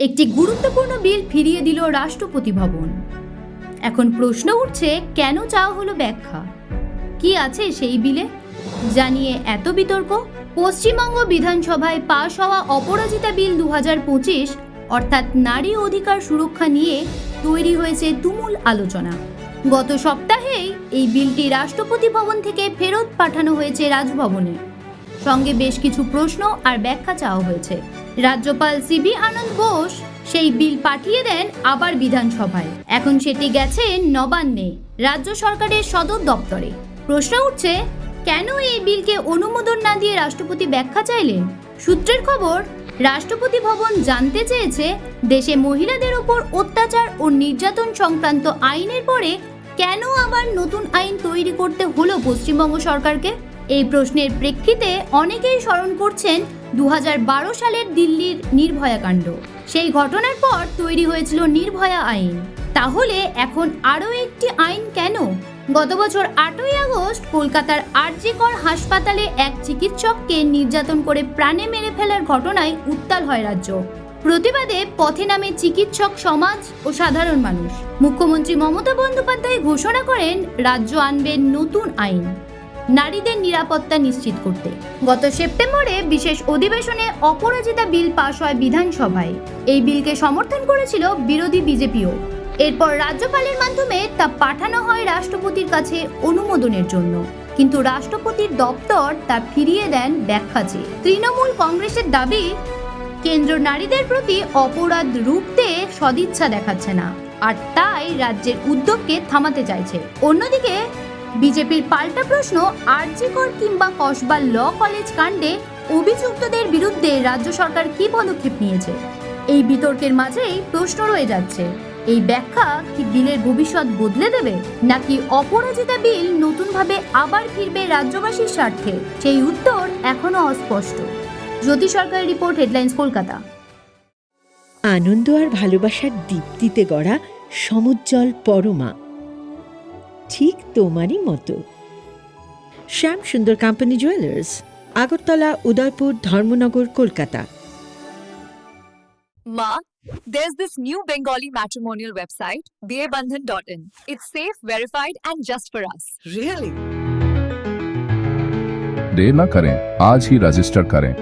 একটি গুরুত্বপূর্ণ বিল ফিরিয়ে দিল রাষ্ট্রপতি ভবন। এখন প্রশ্ন উঠছে, কেন চাওয়া হলো ব্যাখ্যা? কি আছে সেই বিলে? জানিয়ে এত বিতর্ক, পশ্চিমবঙ্গ বিধানসভায় পাশ হওয়া অপরাজিতা বিল দু অর্থাৎ নারী অধিকার সুরক্ষা নিয়ে তৈরি হয়েছে তুমুল আলোচনা। গত সপ্তাহেই এই বিলটি রাষ্ট্রপতি ভবন থেকে ফেরত পাঠানো হয়েছে রাজভবনে। সঙ্গে বেশ কিছু প্রশ্ন আর ব্যাখ্যা চাওয়া হয়েছে। রাজ্যপাল সিবি আনন্দ বোস সেই বিল পাঠিয়ে দেন আবার বিধানসভায়। এখন সেটি গেছে নবান্নে, রাজ্য সরকারের সদর দপ্তরে। প্রশ্ন উঠছে, কেন এই বিলকে অনুমোদন না দিয়ে রাষ্ট্রপতি ব্যাখ্যা চাইলেন? সূত্রের খবর, রাষ্ট্রপতি ভবন জানতে চেয়েছে দেশে মহিলাদের ওপর অত্যাচার ও নির্যাতন সংক্রান্ত আইনের পরে কেন আবার নতুন আইন তৈরি করতে হলো পশ্চিমবঙ্গ সরকারকে? এই প্রশ্নের প্রেক্ষিতে অনেকেই স্মরণ করছেন দু হাজার বারো সালের দিল্লির নির্ভয়া কাণ্ড। সেই ঘটনার পর তৈরি হয়েছিল নির্ভয়া আইন। তাহলে এখন আরও একটি আইন কেন? গত বছর আটই আগস্ট কলকাতার আরজিকর হাসপাতালে এক চিকিৎসককে নির্যাতন করে প্রাণে মেরে ফেলার ঘটনায় উত্তাল হয় রাজ্য। প্রতিবাদে পথে নামে চিকিৎসক সমাজ ও সাধারণ মানুষ। মুখ্যমন্ত্রী মমতা বন্দ্যোপাধ্যায় ঘোষণা করেন, রাজ্য আনবেন নতুন আইন। নারীদের নিরাপত্তা নিশ্চিত করতে। গত সেপ্টেম্বরে বিশেষ অধিবেশনে অপরাজিতা বিল পাশ হয় বিধানসভায়। এই বিলকে সমর্থন করেছিল বিরোধী বিজেপিও। এরপর রাজ্যপালের মাধ্যমে তা পাঠানো হয় রাষ্ট্রপতির কাছে অনুমোদনের জন্য। কিন্তু রাষ্ট্রপতির দপ্তর তা ফিরিয়ে দেন ব্যাখ্যা চেয়ে তৃণমূল কংগ্রেসের দাবি, কেন্দ্র নারীদের প্রতি অপরাধ রুখতে সদিচ্ছা দেখাচ্ছে না। আর তাই রাজ্যের উদ্যোগকে থামাতে চাইছে। অন্যদিকে বিজেপির পাল্টা প্রশ্ন আরজিকর কিংবা কসবা ল কলেজ কাণ্ডে অভিযুক্তদের বিরুদ্ধে রাজ্য সরকার কি পদক্ষেপ নিয়েছে? এই বিতর্কের মাঝেই প্রশ্ন রয়ে যাচ্ছে, এই ব্যাখ্যা কি বিলের ভবিষ্যৎ বদলে দেবে, নাকি অপরাজিতা বিল নতুনভাবে আবার ফিরবে রাজ্যবাসীর স্বার্থে? সেই উত্তর এখনও অস্পষ্ট। জ্যোতি সরকারের রিপোর্ট, হেডলাইন্স, কলকাতা। আনন্দ আর ভালোবাসার দীপ্তিতে গড়া সমুজ্জ্বল পরমা। ঠিক তোমারই মতো Shyam Sundar company jewellers Agartala Udaipur Dharmanagar Kolkata Ma, there's this new Bengali matrimonial website, dearbandhan.in. It's safe, verified, and just for us. Really? देर न करें आज ही रजिस्टर करें